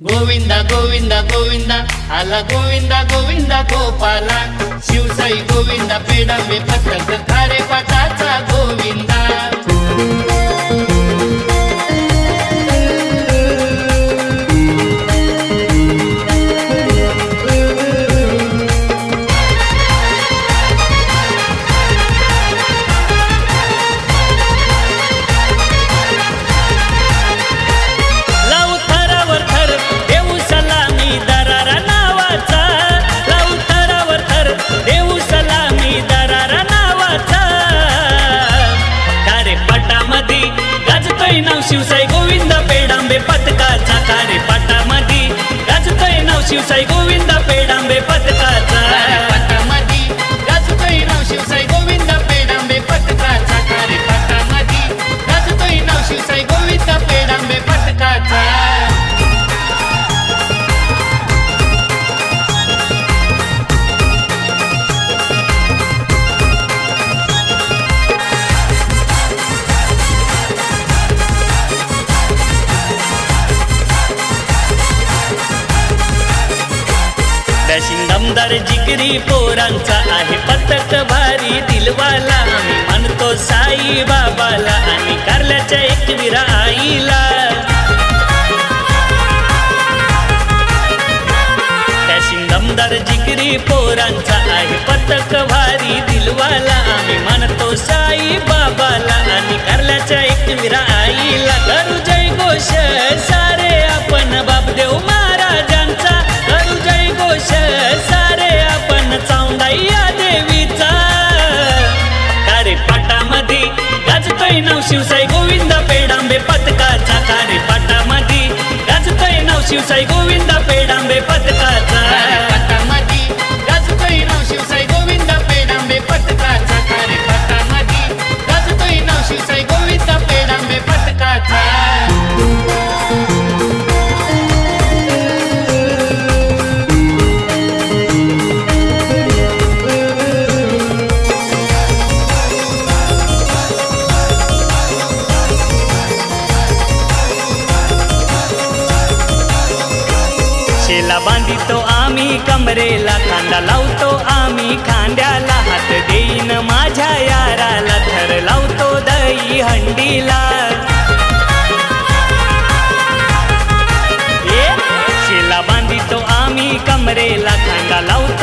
गोविंद गोविंद गोविंद आला गोविंद गोविंद गोपाला शिवसाई गोविंद पेडंबे पथक खारे पाटाचा गाजतोय नाव शिवसाई गोविंद डॅशिंग जिगरी पोरांचा आहे पथक भारी दिलवाला. आम्ही म्हणतो साई बाबाला आणि कारल्याच्या एक विरा आईला डॅशिंग दमदार जिगरी पोरांचा आहे पथक भारी दिलवाला. आम्ही म्हणतो साई बाबाला आणि कारल्याच्या एक विरा आईला शिवसाई गोविंदा पेडांबे पथकाचा शेला बांधितो आम्ही कमरेला खांदा लावतो आम्ही. खांद्याला हात देईन माझ्या याराला थर लावतो दही हंडीला. शिला बांधितो आम्ही कमरेला खांदा लावतो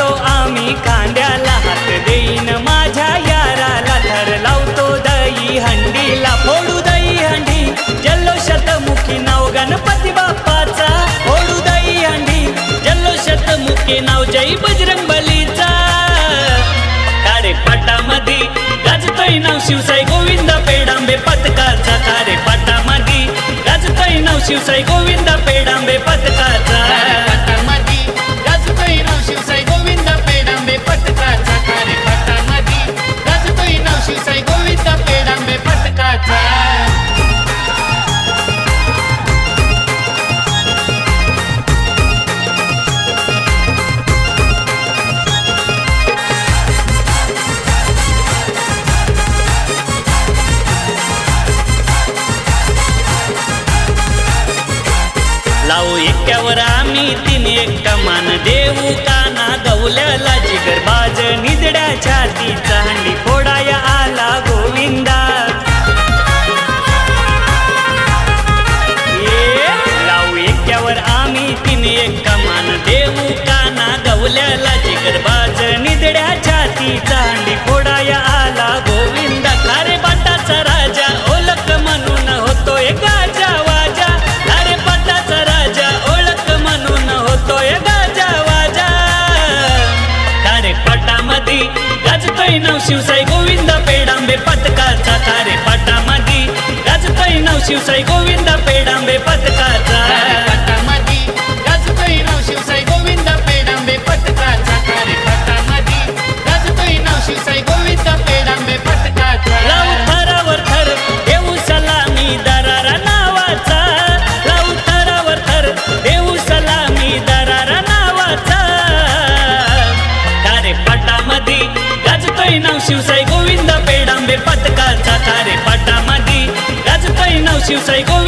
मुखी बजरंग बलीचा तारे पाटामध्ये गाजतोय नाव शिवसाई गोविंद पेडांबे पथकाचा. तारे पाटामध्ये गाजतोय नाव शिवसाई गोविंद पेडांबे पथका तीन एकटा मान देऊ काना गवल्याला जिगर बाज निदड्या छातीचा हंडी फोडाया आला गोविंदा. लावू एक्यावर आम्ही तीन एकटा मान देऊ काना गवल्याला जिगर बाज निदड्या छातीचा हंडी पाटामध्ये गाजतोय नव शिवसाई गोविंद पेडांबे पथकाचा खारे पाटामध्ये गाजतोय नव शिवसाई गोविंद पेडांबे पथकाचा शिवसाई गोविंद पेडांबे पथकाचा तारे पाटामध्ये गाजतोय नाव शिवसाई गोविंद